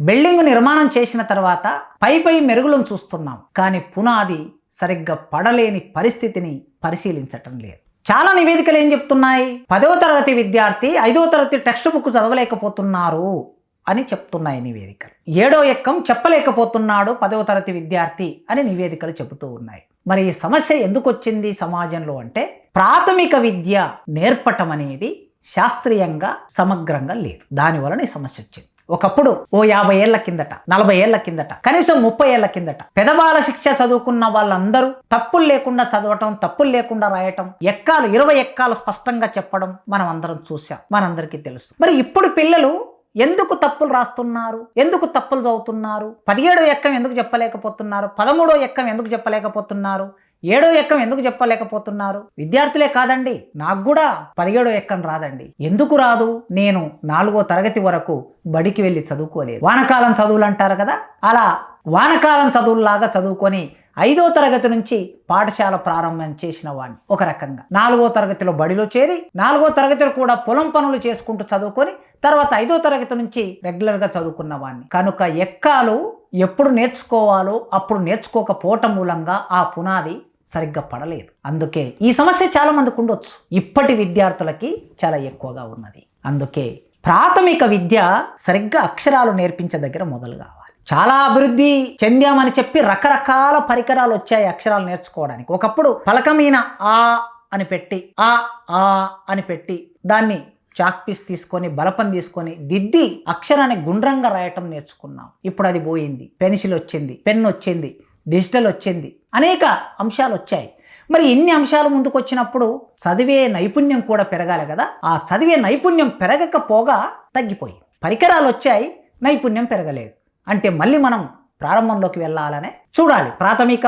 Building నిర్మాణం చేసిన తర్వాత పై పై మెరుగులను చూస్తున్నాం. కానీ పునాది సరిగ్గా పడలేని పరిస్థితిని పరిశీలించటం లేదు. చాలా నివేదికలు ఏం చెప్తున్నాయి? పదవ తరగతి విద్యార్థి ఐదవ తరగతి టెక్స్ట్ బుక్ చదవలేకపోతున్నారు అని చెప్తున్నాయి నివేదికలు. ఏడో ఎక్కం చెప్పలేకపోతున్నాడు పదవ తరగతి విద్యార్థి అని నివేదికలు చెబుతూ ఉన్నాయి. మరి ఈ సమస్య ఎందుకు వచ్చింది సమాజంలో అంటే ప్రాథమిక విద్య నేర్పటం అనేది శాస్త్రీయంగా సమగ్రంగా లేదు. దాని వలన ఈ సమస్య వచ్చింది. ఒకప్పుడు ఓ యాభై ఏళ్ళ కిందట నలభై ఏళ్ళ కిందట కనీసం ముప్పై ఏళ్ళ కిందట పెదబాల శిక్ష చదువుకున్న వాళ్ళందరూ తప్పులు లేకుండా చదవటం తప్పులు లేకుండా రాయటం ఎక్కాలు ఇరవై ఎక్కాలు స్పష్టంగా చెప్పడం మనం అందరం చూసాం మనందరికీ తెలుసు. మరి ఇప్పుడు పిల్లలు ఎందుకు తప్పులు రాస్తున్నారు? ఎందుకు తప్పులు చదువుతున్నారు? పదిహేడో ఎక్కం ఎందుకు చెప్పలేకపోతున్నారు? పదమూడో ఎక్కం ఎందుకు చెప్పలేకపోతున్నారు? ఏడో ఎక్కం ఎందుకు చెప్పలేకపోతున్నారు? విద్యార్థులే కాదండి. నాకు కూడా పదిహేడో ఎక్కం రాదండి. ఎందుకు రాదు? నేను నాలుగో తరగతి వరకు బడికి వెళ్ళి చదువుకోలేదు. వానకాలం చదువులు అంటారు కదా? అలా వానకాలం చదువుల్లాగా చదువుకొని ఐదో తరగతి నుంచి పాఠశాల ప్రారంభం చేసిన వాడిని ఒక రకంగా. నాలుగో తరగతిలో బడిలో చేరి నాలుగో తరగతిలో కూడా పొలం పనులు చేసుకుంటూ చదువుకొని తర్వాత ఐదో తరగతి నుంచి రెగ్యులర్గా చదువుకున్న వాడిని కనుక ఎక్కాలు ఎప్పుడు నేర్చుకోవాలో అప్పుడు నేర్చుకోకపోవటం మూలంగా ఆ పునాది సరిగ్గా పడలేదు. అందుకే ఈ సమస్య చాలామందికి ఉండొచ్చు. ఇప్పటి విద్యార్థులకి చాలా ఎక్కువగా ఉన్నది. అందుకే ప్రాథమిక విద్య సరిగ్గా అక్షరాలు నేర్పించే దగ్గర మొదలు కావాలి. చాలా అభివృద్ధి చెందామని చెప్పి రకరకాల పరికరాలు వచ్చాయి అక్షరాలు నేర్చుకోవడానికి. ఒకప్పుడు ఫలకమైన ఆ అని పెట్టి ఆ ఆ అని పెట్టి దాన్ని చాక్ పీస్ తీసుకొని బలపం తీసుకొని దిద్ది అక్షరాన్ని గుండ్రంగా రాయటం నేర్చుకున్నాం. ఇప్పుడు అది పోయింది. పెన్సిల్ వచ్చింది పెన్ వచ్చింది డిజిటల్ వచ్చింది. అనేక అంశాలు వచ్చాయి. మరి ఇన్ని అంశాలు ముందుకు వచ్చినప్పుడు చదివే నైపుణ్యం కూడా పెరగాలి కదా. ఆ చదివే నైపుణ్యం పెరగకపోగా తగ్గిపోయి పరికరాలు వచ్చాయి నైపుణ్యం పెరగలేదు. అంటే మళ్ళీ మనం ప్రారంభంలోకి వెళ్ళాలనే చూడాలి. ప్రాథమిక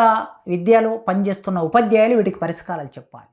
విద్యలో పనిచేస్తున్న ఉపాధ్యాయులు వీటికి పరిష్కారాలు చెప్పాలి.